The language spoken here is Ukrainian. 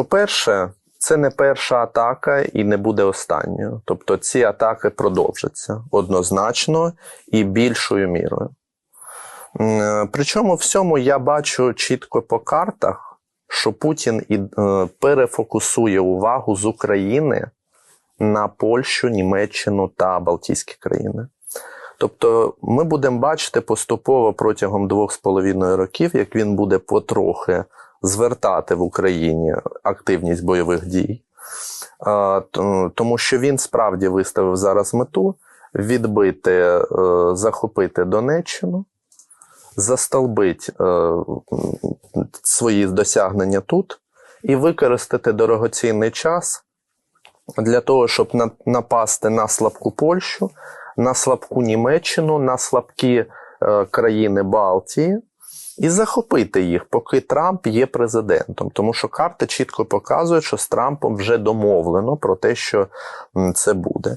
По-перше, це не перша атака і не буде останньою. Тобто ці атаки продовжаться однозначно і більшою мірою. Е, Причому всьому я бачу чітко по картах, що Путін і е, перефокусує увагу з України на Польщу, Німеччину та Балтійські країни. Тобто ми будемо бачити поступово протягом двох з половиною років, як він буде потрохи звертати в Україні активність бойових дій. Тому що він справді виставив зараз мету відбити, е, захопити Донеччину, застолбить е, свої досягнення тут і використати дорогоцінний час для того, щоб напасти на слабку Польщу, на слабку Німеччину, на слабкі е, країни Балтії і захопити їх, поки Трамп є президентом. Тому що карти чітко показують, що з Трампом вже домовлено про те, що це буде.